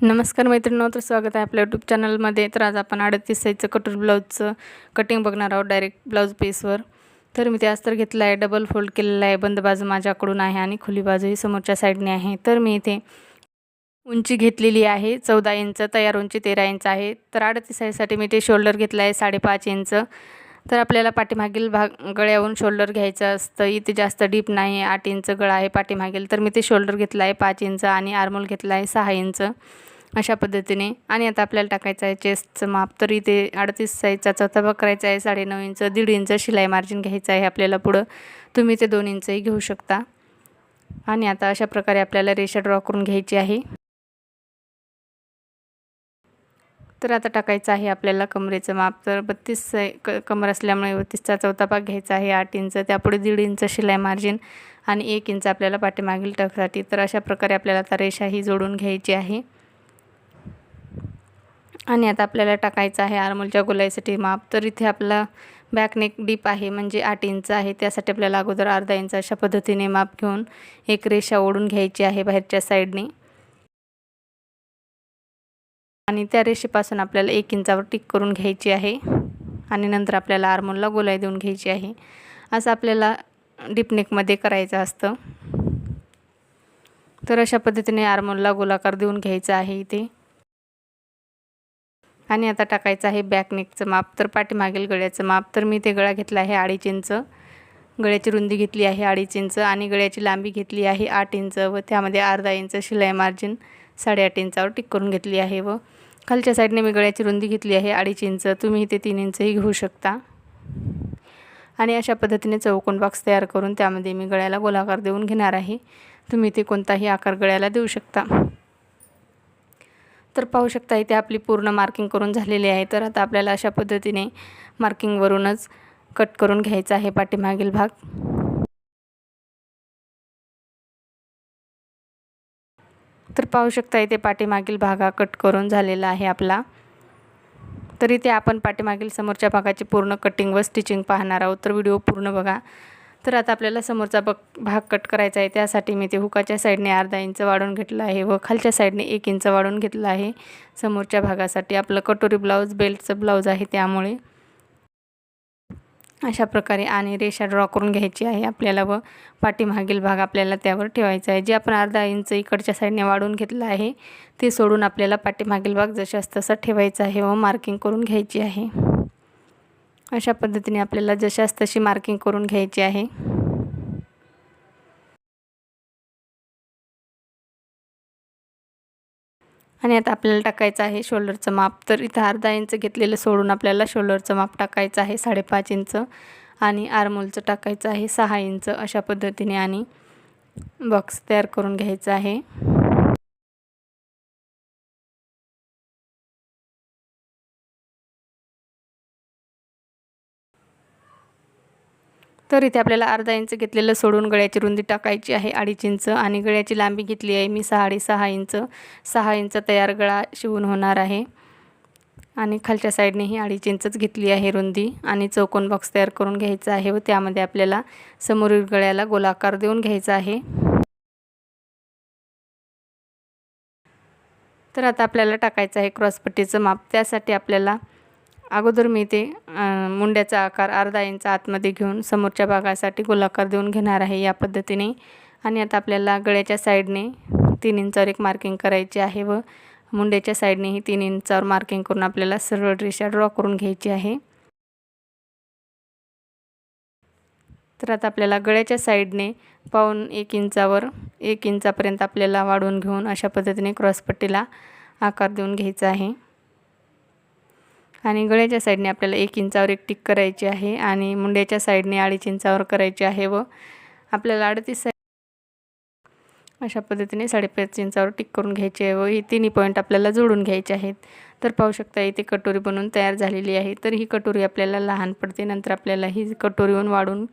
नमस्कार मैत्रिणी तर स्वागत आहे आपल्या यूट्यूब चॅनलमध्ये तर आज आपण अडतीस साईजचं कटोर ब्लाऊजचं कटिंग बघणार आहोत डायरेक्ट ब्लाऊज पीसवर तर मी ते अस्तर घेतलं आहे डबल फोल्ड केलेलं आहे. बंद बाजू माझ्याकडून आहे आणि खुली बाजू ही समोरच्या साईडने आहे. तर मी इथे उंची घेतलेली आहे चौदा इंच तयार उंची तेरा इंच आहे. तर अडतीस साईजसाठी मी ते शोल्डर घेतलं आहे साडेपाच इंच. तर आपल्याला पाठीमागील भाग गळ्यावरून शोल्डर घ्यायचं असतं. इथे जास्त डीप नाही आठ इंच गळा आहे पाठीमागील. तर मी ते शोल्डर घेतलं आहे पाच इंच आणि आर्मोल घेतला आहे सहा इंच. अशा पद्धतीने. आणि आता आपल्याला टाकायचं आहे चेस्टचं माप. तर इथे अडतीस साईजचा चौथा भाग करायचा आहे. साडेनऊ इंच दीड इंच शिलाई मार्जिन घ्यायचं आहे आपल्याला पुढं. तुम्ही ते दोन इंचही घेऊ शकता. आणि आता अशा प्रकारे आपल्याला रेषा ड्रॉ करून घ्यायची आहे. तर आता टाकायचं आहे आपल्याला कमरेचं माप. तर बत्तीस क कमर असल्यामुळे बत्तीसचा चौथा भाग घ्यायचा आहे आठ इंच. त्यापुढे दीड इंच शिलाई मार्जिन आणि एक इंच आपल्याला पाठीमागील टकसाठी. तर अशा प्रकारे आपल्याला आता रेषा ही जोडून घ्यायची आहे. आणि आता आपल्याला टाकायचं आहे आरमोलच्या गोलाईसाठी माप. तर इथे आपला बॅकनेक डीप आहे म्हणजे आठ इंच आहे. त्यासाठी आपल्याला अगोदर अर्धा इंच अशा पद्धतीने माप घेऊन एक रेषा ओढून घ्यायची आहे बाहेरच्या साईडने आणि त्या रेषेपासून आपल्याला एक इंचावर टिक करून घ्यायची आहे. आणि नंतर आपल्याला आर्मोनला गोलाई देऊन घ्यायची आहे. असं आपल्याला डिपनेकमध्ये करायचं असतं. तर अशा पद्धतीने आर्मोनला गोलाकार देऊन घ्यायचं आहे इथे. आणि आता टाकायचं आहे बॅकनेकचं माप. तर पाठीमागील गळ्याचं माप. तर मी ते गळा घेतला आहे अडीच इंच. गळ्याची रुंदी घेतली आहे अडीच इंच. आणि गळ्याची लांबी घेतली आहे आठ इंच. व त्यामध्ये अर्धा इंच शिलाई मार्जिन साडेआठ इंचावर टिक करून घेतली आहे व खालच्या साईडने मी गळ्याची रुंदी घेतली आहे अडीच इंच. तुम्ही इथे तीन इंचही घेऊ शकता. आणि अशा पद्धतीने चौकोन बॉक्स तयार करून त्यामध्ये मी गळ्याला गोलाकार देऊन घेणार आहे. तुम्ही इथे कोणताही आकार गळ्याला देऊ शकता. तर पाहू शकता इथे आपली पूर्ण मार्किंग करून झालेली आहे. तर आता आपल्याला अशा पद्धतीने मार्किंगवरूनच कट करून घ्यायचा आहे पाठीमागील भाग. तर पाहू शकता इथे पाठीमागील भागा कट करून झालेला आहे आपला. तर इथे आपण पाठीमागील समोरच्या भागाची पूर्ण कटिंग व स्टिचिंग पाहणार आहोत. तर व्हिडिओ पूर्ण बघा. तर आता आपल्याला समोरचा बग भाग कट करायचा आहे. त्यासाठी मी ते हुकाच्या साईडने अर्धा इंच वाढून घेतलं आहे व खालच्या साईडने एक इंच वाढून घेतलं आहे. समोरच्या भागासाठी आपलं कटोरी ब्लाऊज बेल्टचं ब्लाऊज आहे त्यामुळे. अशा प्रकारे आणि रेषा ड्रॉ करून घ्यायची आहे आपल्याला व पाठीमागील भाग आपल्याला त्यावर ठेवायचा आहे. जे आपण अर्धा इंच इकडच्या साईडने वाढून घेतलं आहे ते सोडून आपल्याला पाठीमागील भाग जशास तसा ठेवायचा आहे व मार्किंग करून घ्यायची आहे. अशा पद्धतीने आपल्याला जशास तशी मार्किंग करून घ्यायची आहे. आणि आता आपल्याला टाकायचं आहे शोल्डरचं माप. तर इथं अर्धा इंच घेतलेलं सोडून आपल्याला शोल्डरचं माप टाकायचं आहे साडेपाच इंच. आणि आरमोलचं टाकायचं आहे सहा इंच अशा पद्धतीने आणि बॉक्स तयार करून घ्यायचं आहे. तर इथे आपल्याला अर्धा इंच घेतलेलं सोडून गळ्याची रुंदी टाकायची आहे. अडीच इंच आणि गळ्याची लांबी घेतली आहे. मी सहा सहा इंच सहा इंच तयार गळा शिवून होणार आहे. आणि खालच्या साईडनेही अडीच इंचच घेतली आहे रुंदी आणि चौकोन बॉक्स तयार करून घ्यायचा आहे व त्यामध्ये आपल्याला समोरील गळ्याला गोलाकार देऊन घ्यायचा आहे. तर आता आपल्याला टाकायचं आहे क्रॉसपट्टीचं माप. त्यासाठी आपल्याला अगोदर मी ते मुंड्याचा आकार अर्धा इंच आतमध्ये घेऊन समोरच्या भागासाठी गोलाकार देऊन घेणार आहे या पद्धतीने. आणि आता आपल्याला गळ्याच्या साईडने तीन इंचावर एक मार्किंग करायची आहे व मुंड्याच्या साईडनेही तीन इंचावर मार्किंग करून आपल्याला सरळ रेषा ड्रॉ करून घ्यायची आहे. तर आता आपल्याला गळ्याच्या साईडने पाऊन एक इंचावर एक इंचापर्यंत आपल्याला वाढवून घेऊन अशा पद्धतीने क्रॉसपट्टीला आकार देऊन घ्यायचा आहे. आणि गळ्याच्या साईडने आपल्याला एक इंचावर एक टिक करायची आहे आणि मुंड्याच्या साईडने अडीच इंचावर करायची आहे व आपल्याला अडतीस साईड अशा पद्धतीने साडेपाच इंचावर टिक करून घ्यायची आहे व ही तिन्ही पॉईंट आपल्याला जोडून घ्यायचे आहेत. तर पाहू शकता इथे कटोरी बनवून तयार झालेली आहे. तर ही कटोरी आपल्याला लहान पडते. नंतर आपल्याला ही कटोरीहून वाढून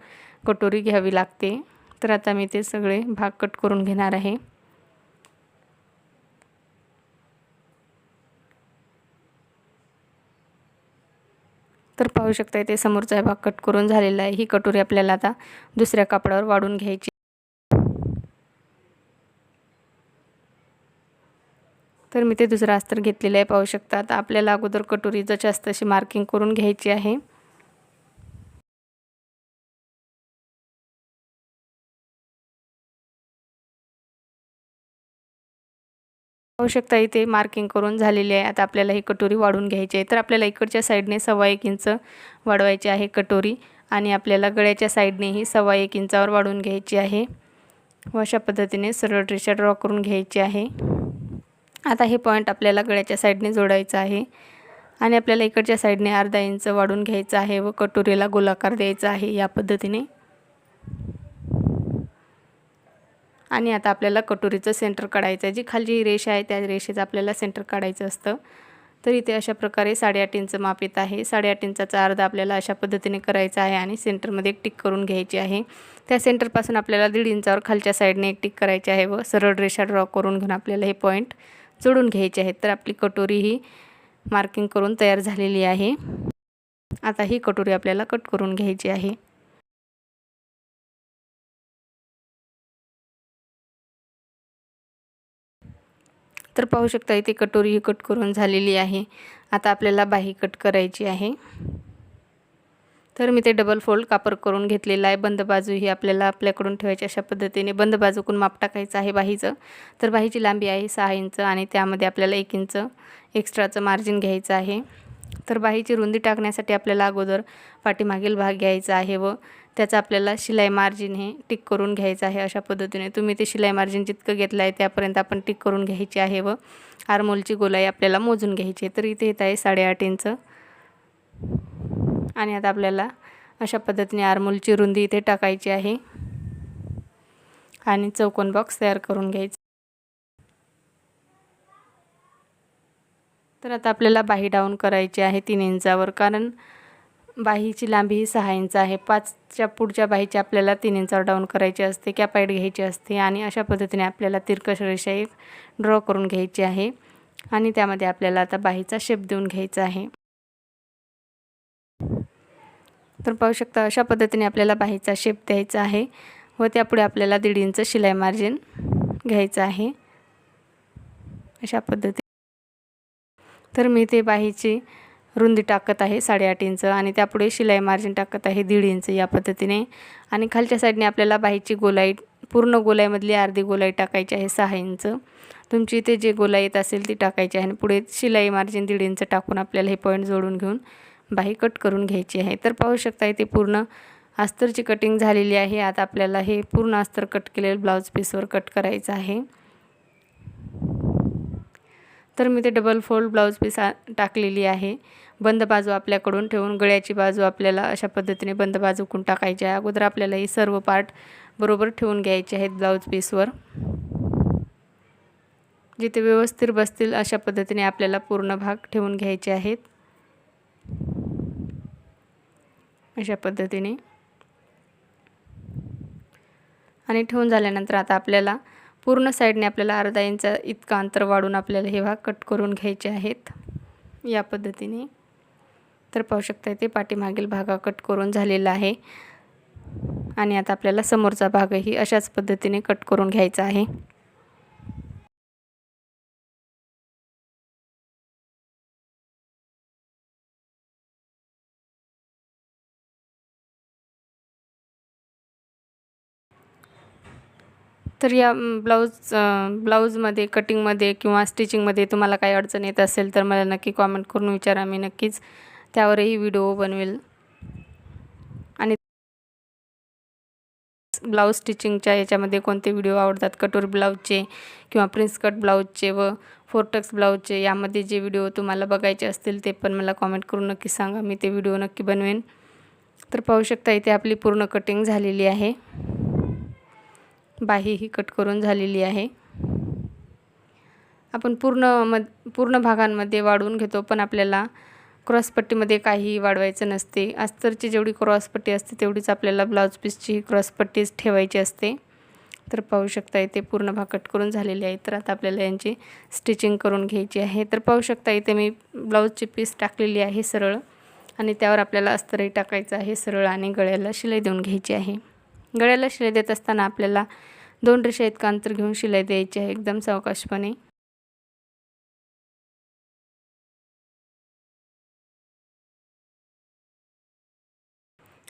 कटोरी घ्यावी लागते. तर आता मी ते सगळे भाग कट करून घेणार आहे. तर पाहू शकता इथे समोरचा भाग कट करून झालेला आहे. ही कटोरी आपल्याला आता दुसऱ्या कापडावर वाढून घ्यायची. तर मी ते दुसरा अस्तर घेतलेलं आहे पाहू शकता. आता आपल्याला अगोदर कटोरी जास्त अशी मार्किंग करून घ्यायची आहे. पाहू शकता इथे मार्किंग करून झालेली आहे. आता आपल्याला ही कटोरी वाढून घ्यायची आहे. तर आपल्याला इकडच्या साईडने सव्वा एक इंच वाढवायची आहे कटोरी आणि आपल्याला गळ्याच्या साईडनेही सव्वा एक इंचावर वाढून घ्यायची आहे. व अशा पद्धतीने सरळ रेषा ड्रॉ करून घ्यायची आहे. आता हे पॉईंट आपल्याला गळ्याच्या साईडने जोडायचं आहे आणि आपल्याला इकडच्या साईडने अर्धा इंच वाढून घ्यायचं आहे व कटोरीला गोलाकार द्यायचा आहे या पद्धतीने. आणि आता आपल्याला कटोरीचं सेंटर काढायचं आहे. जी खालची रेष आहे त्या रेषेचं आपल्याला सेंटर काढायचं असतं. तर इथे अशा प्रकारे साडेआठ इंच माप येत आहे. साडेआठ इंचाचा अर्धा आपल्याला अशा पद्धतीने करायचा आहे आणि सेंटरमध्ये एक टिक करून घ्यायची आहे. त्या सेंटरपासून आपल्याला दीड इंचावर खालच्या साईडने एक टिक करायची आहे व सरळ रेषा ड्रॉ करून घेऊन आपल्याला हे पॉईंट जोडून घ्यायचे आहेत. तर आपली कटोरी ही मार्किंग करून तयार झालेली आहे. आता ही कटोरी आपल्याला कट करून घ्यायची आहे. तर पाहू शकता इथे कटोरी ही कट करून झालेली आहे. आता आपल्याला बाही कट करायची आहे. तर मी ते डबल फोल्ड कापर करून घेतलेलं आहे. बंद बाजू ही आपल्याला आपल्याकडून ठेवायची अशा पद्धतीने बंद बाजूकून माप टाकायचं आहे बाहीचं. तर बाहीची लांबी आहे सहा इंच आणि त्यामध्ये आपल्याला एक इंच एक्स्ट्राचं मार्जिन घ्यायचं आहे. तर बाहीची रुंदी टाकण्यासाठी आपल्याला अगोदर पाठीमागील भाग घ्यायचा आहे व त्याचं आपल्याला शिलाई मार्जिन हे टिक करून घ्यायचं आहे अशा पद्धतीने. तुम्ही ते शिलाई मार्जिन जितकं घेतलं आहे त्यापर्यंत आपण टिक करून घ्यायची आहे व आरमोलची गोलाई आपल्याला मोजून घ्यायची आहे. तर इथे येत आहे साडेआठ इंच. आणि आता आपल्याला अशा पद्धतीने आरमोलची रुंदी इथे टाकायची आहे. आणि चौकोन बॉक्स तयार करून घ्यायचं. तर आता आपल्याला बाही डाऊन करायची आहे तीन इंचावर. कारण बाहीची लांबी ही सहा इंच आहे. पाचच्या पुढच्या बाहीची आपल्याला तीन इंचावर डाऊन करायची असते. कॅपाईट घ्यायची असते आणि अशा पद्धतीने आपल्याला तिरकश रेषा एक ड्रॉ करून घ्यायची आहे. आणि त्यामध्ये आपल्याला आता बाहीचा शेप देऊन घ्यायचा आहे. तर पाहू शकता अशा पद्धतीने आपल्याला बाहीचा शेप द्यायचा आहे व त्यापुढे आपल्याला दीड इंच शिलाई मार्जिन घ्यायचं आहे. अशा पद्धती तर मी ते बाहीची रुंदी टाकत आहे साडेआठ इंच आणि त्यापुढे शिलाई मार्जिन टाकत आहे दीड इंच या पद्धतीने. आणि खालच्या साईडने आपल्याला बाहेरची गोलाई पूर्ण गोलाईमधली अर्धी गोलाई टाकायची आहे सहा इंच. तुमची इथे जे गोलाई येत असेल ती टाकायची आहे आणि पुढे शिलाई मार्जिन दीड इंच टाकून आपल्याला हे पॉईंट जोडून घेऊन बाही कट करून घ्यायची आहे. तर पाहू शकता इथे पूर्ण अस्तरची कटिंग झालेली आहे. आता आपल्याला हे पूर्ण अस्तर कट केलेलं ब्लाऊज पीसवर कट करायचं आहे. तर मी ते डबल फोल्ड ब्लाऊज पीस टाकलेली आहे. बंद बाजू आपल्याकडून ठेवून गळ्याची बाजू आपल्याला अशा पद्धतीने बंद बाजूकून टाकायची आहे. अगोदर आपल्याला हे सर्व पार्ट बरोबर ठेवून घ्यायचे आहेत ब्लाऊज पीसवर जिथे व्यवस्थित बसतील अशा पद्धतीने आपल्याला पूर्ण भाग ठेवून घ्यायचे आहेत. अशा पद्धतीने. आणि ठेवून झाल्यानंतर आता आपल्याला पूर्ण साईडने आपल्याला अर्धा इंच इतका अंतर वाढून आपल्याला हे भाग कट करून घ्यायचे आहेत. या पद्धतीने. तर पाहू शकता ते पाठीमागील भागा कट करून झालेला आहे. आणि आता आपल्याला समोरचा भागही अशाच पद्धतीने कट करून घ्यायचा आहे. तर या ब्लाऊज ब्लाऊजमध्ये कटिंगमध्ये किंवा स्टिचिंगमध्ये तुम्हाला काही अडचण येत असेल तर मला नक्की कॉमेंट करून विचारा. मी नक्कीच त्यावरही व्हिडिओ बनवेल. आणि ब्लाऊज स्टिचिंगच्या याच्यामध्ये कोणते व्हिडिओ आवडतात? कटोर ब्लाऊजचे किंवा प्रिन्स कट ब्लाऊजचे व फोरटक्स ब्लाऊजचे यामध्ये जे व्हिडिओ तुम्हाला बघायचे असतील ते पण मला कॉमेंट करून नक्की सांगा. मी ते व्हिडिओ नक्की बनवेन. तर पाहू शकता इथे आपली पूर्ण कटिंग झालेली आहे. बाही ही कट करून झालेली आहे. आपण पूर्ण म पूर्ण भागांमध्ये वाढवून घेतो पण आपल्याला क्रॉसपट्टीमध्ये काहीही वाढवायचं नसते. अस्तरची जेवढी क्रॉसपट्टी असते तेवढीच आपल्याला ब्लाऊज पीसची क्रॉसपट्टीच ठेवायची असते. तर पाहू शकता इथे पूर्ण भाग कट करून झालेले आहे तर आता आपल्याला यांची स्टिचिंग करून घ्यायची आहे. तर पाहू शकता इथे मी ब्लाऊजची पीस टाकलेली आहे सरळ आणि त्यावर आपल्याला अस्तरही टाकायचं आहे सरळ आणि गळ्याला शिलाई देऊन घ्यायची आहे. गळ्याला शिलाई देत असताना आपल्याला दोन रेषा इतकं अंतर घेऊन शिलाई द्यायची आहे एकदम सावकाशपणे.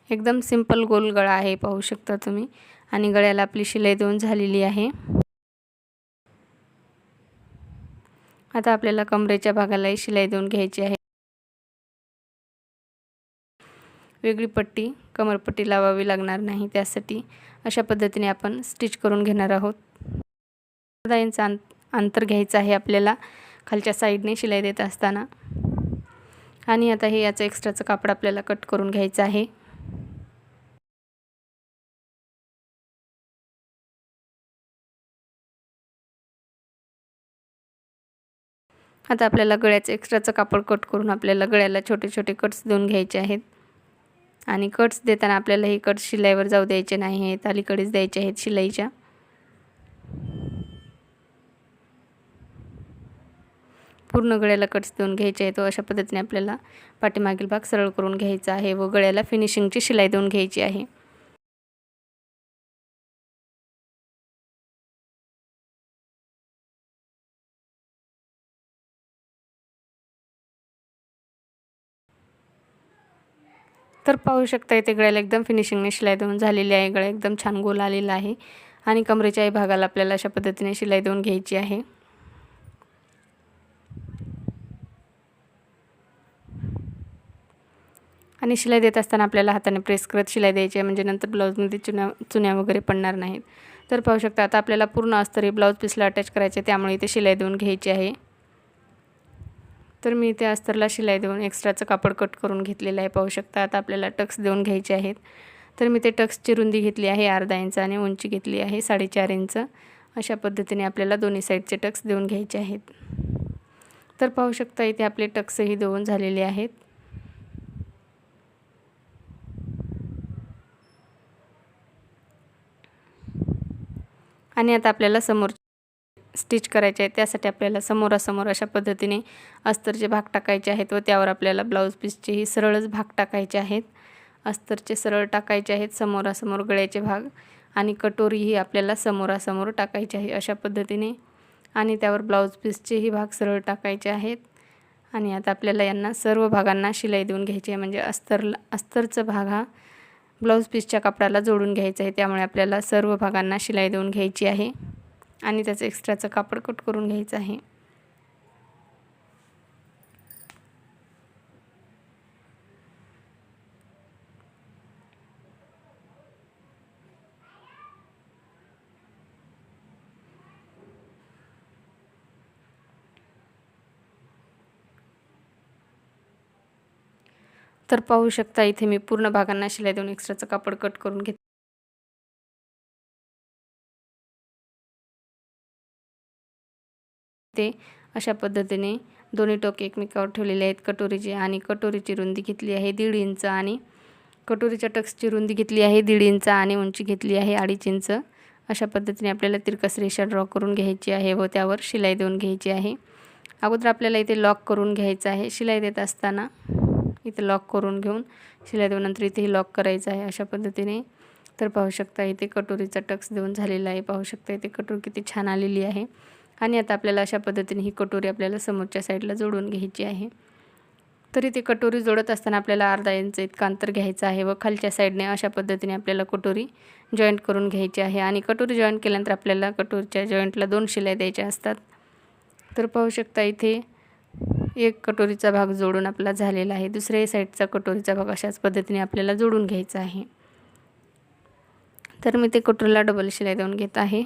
एकदम सिंपल गोल गळा आहे पाहू शकता तुम्ही. आणि गळ्याला आपली शिलाई देऊन झालेली आहे. आता आपल्याला कमरेच्या भागालाही शिलाई देऊन घ्यायची आहे. वेगळी पट्टी कमरपट्टी लावावी लागणार नाही त्यासाठी. अशा पद्धतीने आपण स्टिच करून घेणार आहोत. अर्धा इंच अंतर घ्यायचं आहे आपल्याला खालच्या साईडने शिलाई देत असताना. आणि आता हे याचं एक्स्ट्राचं कापड आपल्याला कट करून घ्यायचं आहे. आता आपल्याला गळ्याचं एक्स्ट्राचं कापड कट करून आपल्याला गळ्याला छोटे छोटे कट्स देऊन घ्यायचे आहेत. आणि कट्स देताना आपल्याला हे कट्स शिलाईवर जाऊ द्यायचे नाही आहेत अलीकडेच द्यायचे आहेत शिलाईच्या. पूर्ण गळ्याला कट्स देऊन घ्यायचे आहे तो अशा पद्धतीने आपल्याला पाठीमागील भाग सरळ करून घ्यायचा आहे व गळ्याला फिनिशिंगची शिलाई देऊन घ्यायची आहे. तर पाहू शकता इथे गळ्याला एकदम फिनिशिंगने शिलाई देऊन झालेली आहे. गळा एकदम छान गोल आलेला आहे. आणि कमरेच्याही भागाला आपल्याला अशा पद्धतीने शिलाई देऊन घ्यायची आहे. आणि शिलाई देत असताना आपल्याला हाताने प्रेस करत शिलाई द्यायची आहे. म्हणजे नंतर ब्लाऊजमध्ये चुन्या चुन्या वगैरे पडणार नाहीत. तर पाहू शकता आता आपल्याला पूर्ण अस्तरी ब्लाऊज पीसला अटॅच करायचे त्यामुळे इथे शिलाई देऊन घ्यायची आहे. तर मी इथे अस्तरला शिलाई देऊन एक्स्ट्राचं कापड कट करून घेतलेलं आहे. पाहू शकता आता आपल्याला टक्स देऊन घ्यायचे आहेत. तर मी ते टक्सची रुंदी घेतली आहे अर्धा इंच आणि उंची घेतली आहे साडेचार इंच. अशा पद्धतीने आपल्याला दोन्ही साईडचे टक्स देऊन घ्यायचे आहेत. तर पाहू शकता इथे आपले टक्सही देऊन झालेले आहेत. आणि आता आपल्याला समोर स्टिच करायचे आहे त्यासाठी आपल्याला समोरासमोर अशा पद्धतीने अस्तरचे भाग टाकायचे आहेत व त्यावर आपल्याला ब्लाऊज पीसचेही सरळच भाग टाकायचे आहेत. अस्तरचे सरळ टाकायचे आहेत समोरासमोर गळ्याचे भाग आणि कटोरीही आपल्याला समोरासमोर टाकायचे आहे अशा पद्धतीने. आणि त्यावर ब्लाऊज पीसचेही भाग सरळ टाकायचे आहेत. आणि आता आपल्याला यांना सर्व भागांना शिलाई देऊन घ्यायची आहे म्हणजे अस्तरला अस्तरचा भाग हा ब्लाऊज पीसच्या कपड्याला जोडून घ्यायचा आहे त्यामुळे आपल्याला सर्व भागांना शिलाई देऊन घ्यायची आहे. आणि त्याचं एक्स्ट्राचं कापड कट करून घ्यायचं आहे. तर पाहू शकता इथे मी पूर्ण भागांना शिलाई देऊन एक्स्ट्राचं कापड कट करून घेत. ते. अशा पद्धतीने दोन्ही टोके एकमेकावर ठेवलेले आहेत. कटोरीचे आणि कटोरीची रुंदी घेतली आहे. दीड इंच आणि कटोरीच्या टक्सची रुंदी घेतली आहे. दीड इंच आणि उंची घेतली आहे. अडीच इंच. अशा पद्धतीने आपल्याला तिरकस रेषा ड्रॉ करून घ्यायची आहे व त्यावर शिलाई देऊन घ्यायची आहे. अगोदर आपल्याला इथे लॉक करून घ्यायचं आहे. शिलाई देत असताना इथे लॉक करून घेऊन शिलाई देऊन नंतर इथेही लॉक करायचं आहे. अशा पद्धतीने तर पाहू शकता इथे कटोरीचा टक्स देऊन झालेला आहे. पाहू शकता इथे कटोरी किती छान आलेली आहे. आणि आता आपल्याला अशा पद्धतीने ही कटोरी आपल्याला समोरच्या साईडला जोडून घ्यायची आहे. तरी ती कटोरी जोडत असताना आपल्याला अर्धा इंच इतका अंतर घ्यायचं आहे व खालच्या साईडने अशा पद्धतीने आपल्याला कटोरी जॉईंट करून घ्यायची आहे. आणि कटोरी जॉईंट केल्यानंतर आपल्याला कटोरीच्या जॉईंटला दोन शिलाई द्यायच्या असतात. तर पाहू शकता इथे एक कटोरीचा भाग जोडून आपला झालेला आहे. दुसऱ्या साईडचा कटोरीचा भाग अशाच पद्धतीने आपल्याला जोडून घ्यायचा आहे. तर मी ते कटोरीला डबल शिलाई देऊन घेत आहे.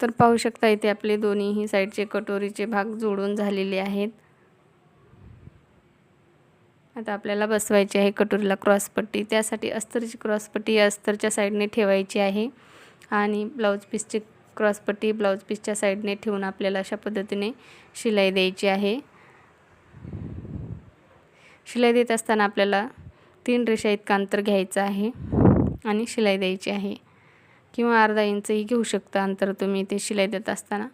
तर पाहू शकता इथे आपले दोन्हीही साईडचे कटोरीचे भाग जोडून झालेले आहेत. आता आपल्याला बसवायची आहे कटोरीला क्रॉसपट्टी त्यासाठी अस्तरची क्रॉसपट्टी या अस्तरच्या साईडने ठेवायची आहे. आणि ब्लाऊज पीसची क्रॉसपट्टी ब्लाऊज पीसच्या साईडने ठेवून आपल्याला अशा पद्धतीने शिलाई द्यायची आहे. शिलाई देत असताना आपल्याला तीन रेषा इतका अंतर घ्यायचं आहे आणि शिलाई द्यायची आहे. किंवा अर्धा इंचही घेऊ शकता अंतर तुम्ही ते शिलाई देत असताना.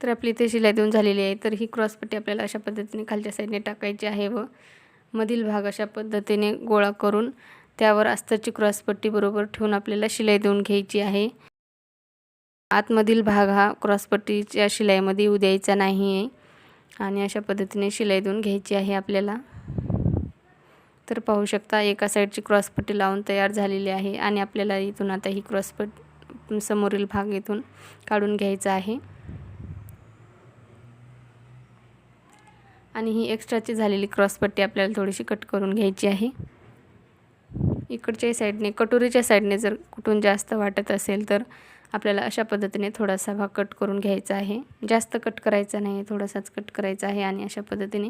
तर आपली इथे शिलाई देऊन झालेली आहे. तर ही क्रॉसपट्टी आपल्याला अशा पद्धतीने खालच्या साईडने टाकायची आहे व मधील भाग अशा पद्धतीने गोळा करून त्यावर अस्तरची क्रॉसपट्टी बरोबर ठेवून आपल्याला शिलाई देऊन घ्यायची आहे. आतमधील भाग हा क्रॉसपट्टीच्या शिलाईमध्ये येऊ द्यायचा नाही आहे आणि अशा पद्धतीने शिलाई देऊन घ्यायची आहे आपल्याला. तर पाहू शकता एका साईडची क्रॉसपट्टी लावून तयार झालेली आहे आणि आपल्याला इथून आता ही क्रॉसपट समोरील भाग इथून काढून घ्यायचा आहे. आणि ही एक्स्ट्राची झालेली क्रॉसपट्टी आपल्याला थोडीशी कट करून घ्यायची आहे. इकडच्याही साईडने कटोरीच्या साईडने जर कुठून जास्त वाटत असेल तर आपल्याला अशा पद्धतीने थोडासा भाग कट करून घ्यायचा आहे. जास्त कट करायचा नाही थोडासाच कट करायचा आहे आणि अशा पद्धतीने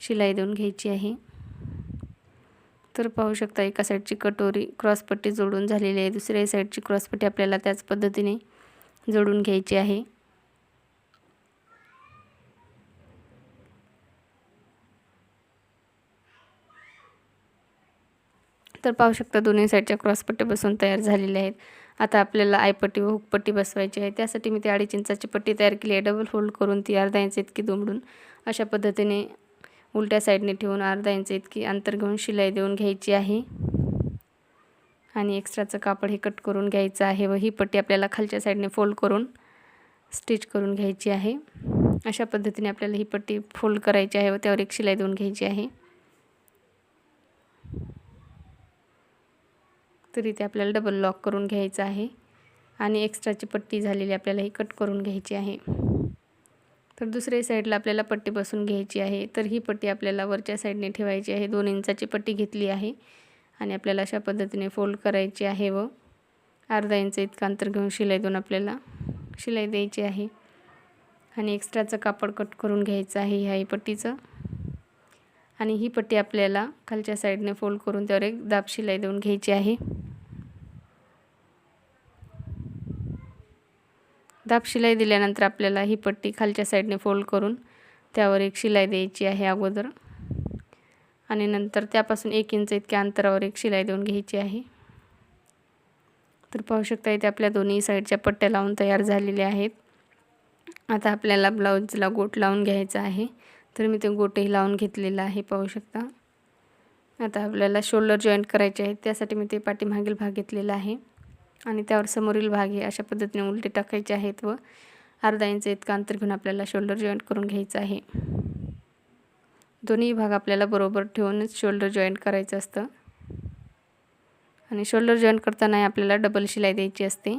शिलाई देऊन घ्यायची आहे. तर पाहू शकता एका साईडची कटोरी क्रॉसपट्टी जोडून झालेली आहे. दुसऱ्या साईडची क्रॉसपट्टी आपल्याला त्याच पद्धतीने जोडून घ्यायची आहे. तर पाहू शकता दोन्ही साईडच्या क्रॉसपट्टी बसून तयार झालेल्या आहेत. आता आपल्याला आयपट्टी व हुकपट्टी बसवायची आहे. त्यासाठी मी ती अडीच इंचाची पट्टी तयार केली आहे. डबल फोल्ड करून ती अर्धा इंच इतकी दुमडून अशा पद्धतीने उलट्या साईडने ठेवून अर्धा इंच इतकी अंतर घेऊन शिलाई देऊन घ्यायची आहे. आणि एक्स्ट्राचं कापड हे कट करून घ्यायचं आहे व ही पट्टी आपल्याला खालच्या साईडने फोल्ड करून स्टिच करून घ्यायची आहे. अशा पद्धतीने आपल्याला ही पट्टी फोल्ड करायची आहे व त्यावर एक शिलाई देऊन घ्यायची आहे. तर इथे आपल्याला डबल लॉक करून घ्यायचं आहे. आणि एक्स्ट्राची पट्टी झालेली आपल्याला ही कट करून घ्यायची आहे. तर दुसऱ्या साईडला आपल्याला पट्टी बसून घ्यायची आहे. तर ही पट्टी आपल्याला वरच्या साईडने ठेवायची आहे. दोन इंचाची पट्टी घेतली आहे. आणि आपल्याला अशा पद्धतीने फोल्ड करायची आहे व अर्धा इंच इतकं अंतर घेऊन शिलाई देऊन आपल्याला शिलाई द्यायची आहे. आणि एक्स्ट्राचं कापड कट करून घ्यायचं आहे ह्या पट्टीचं. आणि ही पट्टी आपल्याला खालच्या साईडने फोल्ड करून त्यावर एक दाब शिलाई देऊन घ्यायची आहे. दाब शिलाई दिल्यानंतर आपल्याला ही पट्टी खालच्या साईडने फोल्ड करून त्यावर एक शिलाई द्यायची आहे अगोदर. आणि नंतर त्यापासून एक इंच इतक्या अंतरावर एक शिलाई देऊन घ्यायची आहे. तर पाहू शकता इथे आपल्या दोन्ही साईडच्या पट्ट्या लावून तयार झालेल्या आहेत. आता आपल्याला ब्लाऊजला गोट लावून घ्यायचा आहे. तर मी ते गोटेही लावून घेतलेलं आहे पाहू शकता. आता आपल्याला शोल्डर जॉईंट करायचे आहे त्यासाठी मी ते पाठीमागील भाग घेतलेला आहे. आणि त्यावर समोरील भाग हे अशा पद्धतीने उलटे टाकायचे आहेत व अर्धा इंच इतकं अंतर घेऊन आपल्याला शोल्डर जॉईंट करून घ्यायचं आहे. दोन्ही भाग आपल्याला बरोबर ठेवूनच शोल्डर जॉईंट करायचं असतं. आणि शोल्डर जॉईंट करताना आपल्याला डबल शिलाई द्यायची असते.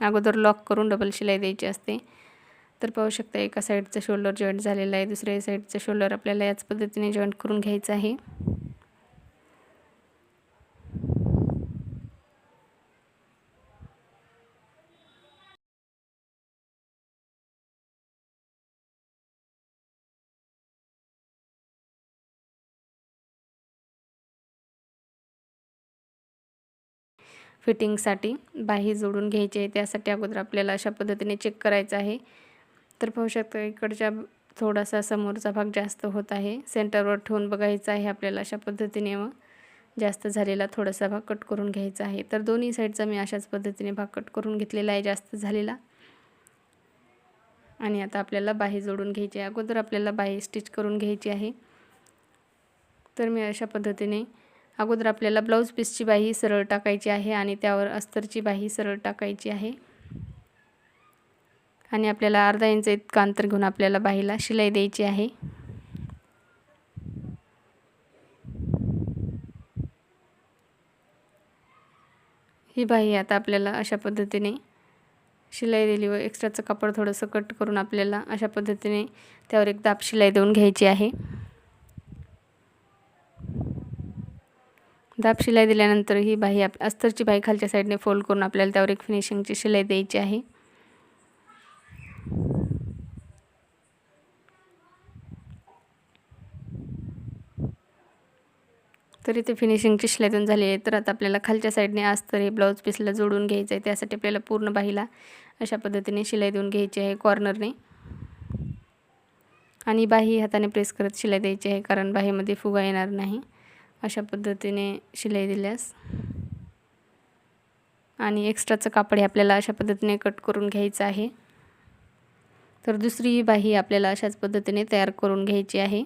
अगोदर लॉक करून डबल शिलाई द्यायची असते. तर पाहू शकता एका साईडचं शोल्डर जॉईंट झालेलं आहे. दुसऱ्या साईडचं शोल्डर आपल्याला याच पद्धतीने जॉईंट करून घ्यायचं आहे. फिटिंगसाठी बाही जोडून घ्यायची आहे. त्यासाठी अगोदर आपल्याला अशा पद्धतीने चेक करायचं आहे. तर पाहू शकता इकडच्या थोडासा समोरचा भाग जास्त होत आहे. सेंटरवर ठेवून बघायचा आहे आपल्याला अशा पद्धतीने मग. जास्त झालेला थोडासा भाग कट करून घ्यायचा आहे. तर दोन्ही साईडचा मी अशाच पद्धतीने भाग कट करून घेतलेला आहे जास्त झालेला. आणि आता आपल्याला बाही जोडून घ्यायची आहे. अगोदर आपल्याला बाही स्टिच करून घ्यायची आहे. तर मी अशा पद्धतीने अगोदर आपल्याला ब्लाऊज पीसची बाही सरळ टाकायची आहे आणि त्यावर अस्तरची बाही सरळ टाकायची आहे. आणि आपल्याला अर्धा इंच इतकं अंतर घेऊन आपल्याला बाहीला शिलाई द्यायची आहे. ही बाही आता आपल्याला अशा पद्धतीने शिलाई दिली व एक्स्ट्राचं कापड थोडंसं कट करून आपल्याला अशा पद्धतीने त्यावर एक दाब शिलाई देऊन घ्यायची आहे. दाब शिलाई दिल्यानंतर ही बाही आप अस्तरची बाही खालच्या साईडने फोल्ड करून आपल्याला त्यावर एक फिनिशिंगची शिलाई द्यायची आहे. तर इथे फिनिशिंगची शिलाई झाली आहे. तर आता आपल्याला खालच्या साईडने अस्तर हे ब्लाऊज पीसला जोडून घ्यायचं आहे. त्यासाठी आपल्याला पूर्ण बाहीला अशा पद्धतीने शिलाई देऊन घ्यायची आहे कॉर्नरने आणि बाही हाताने प्रेस करत शिलाई द्यायची आहे कारण बाहीमध्ये फुगा येणार नाही. अशा पद्धतीने शिलाई दिल्यास. आणि एक्स्ट्राचं कापड हे आपल्याला अशा पद्धतीने कट करून घ्यायचं आहे. तर दुसरी बाही आपल्याला अशाच पद्धतीने तयार करून घ्यायची आहे.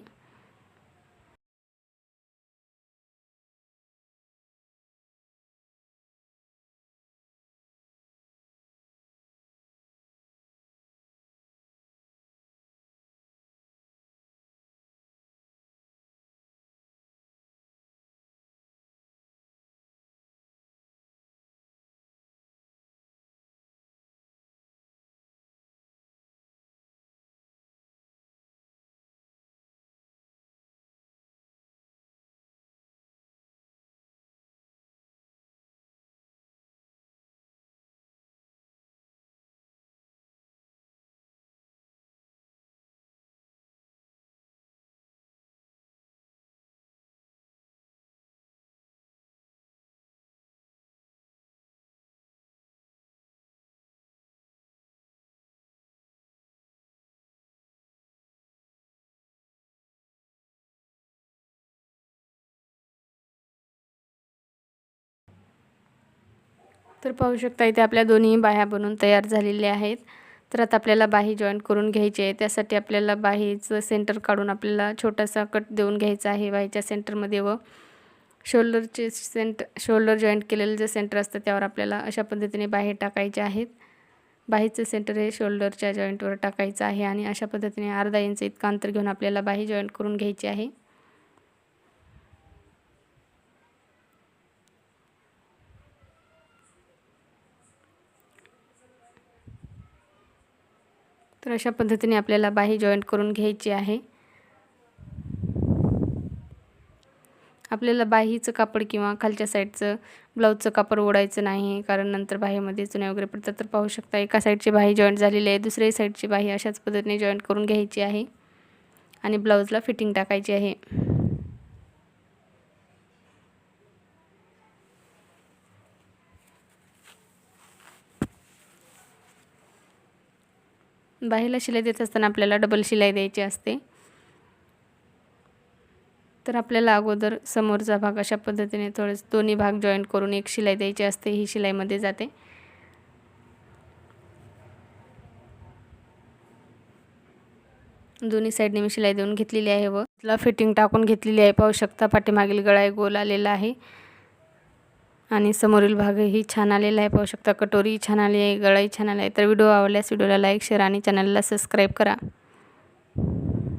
तर पाहू शकता इथे आपल्या दोन्ही बाह्या बनून तयार झालेल्या आहेत. तर आता आपल्याला बाही जॉईंट करून घ्यायची आहे. त्यासाठी आपल्याला बाहीचं सेंटर काढून आपल्याला छोटासा कट देऊन घ्यायचा आहे. बाहीच्या सेंटरमध्ये व शोल्डरचे सेंट शोल्डर जॉईंट केलेलं जे सेंटर असतं त्यावर आपल्याला अशा पद्धतीने बाही टाकायचे आहेत. बाहीचं सेंटर हे शोल्डरच्या जॉईंटवर टाकायचं आहे आणि अशा पद्धतीने अर्धा इंच इतकं अंतर घेऊन आपल्याला बाही जॉईंट करून घ्यायची आहे. तर अशा पद्धतीने आपल्याला बाही जॉईंट करून घ्यायची आहे. आपल्याला बाहीचं कापड किंवा खालच्या साईडचं ब्लाऊजचं कापड ओढायचं नाही कारण नंतर बाहीमध्ये चुने वगैरे पडतात. तर पाहू शकता एका साईडची बाही जॉईंट झालेली आहे दुसऱ्याही साईडची बाही अशाच पद्धतीने जॉईंट करून घ्यायची आहे. आणि ब्लाऊजला फिटिंग टाकायची आहे. बाहेरला शिलाई देत असताना आपल्याला डबल शिलाई द्यायची असते. तर आपल्याला अगोदर समोरचा भाग अशा पद्धतीने थोडेच दोन्ही भाग जॉईंट करून एक शिलाई द्यायची असते ही शिलाईमध्ये जाते. दोन्ही साईडने मी शिलाई देऊन घेतलेली आहे व तिला फिटिंग टाकून घेतलेली आहे. पाहू शकता पाठीमागील गळा गोल आलेला आहे. आणि समोरील भागही छान आलेला आहे पाहू शकता कटोरी छान आली आहे गळाई छान आला आहे. तर व्हिडिओ आवडल्यास व्हिडिओला लाईक शेअर आणि चॅनलला सबस्क्राईब करा.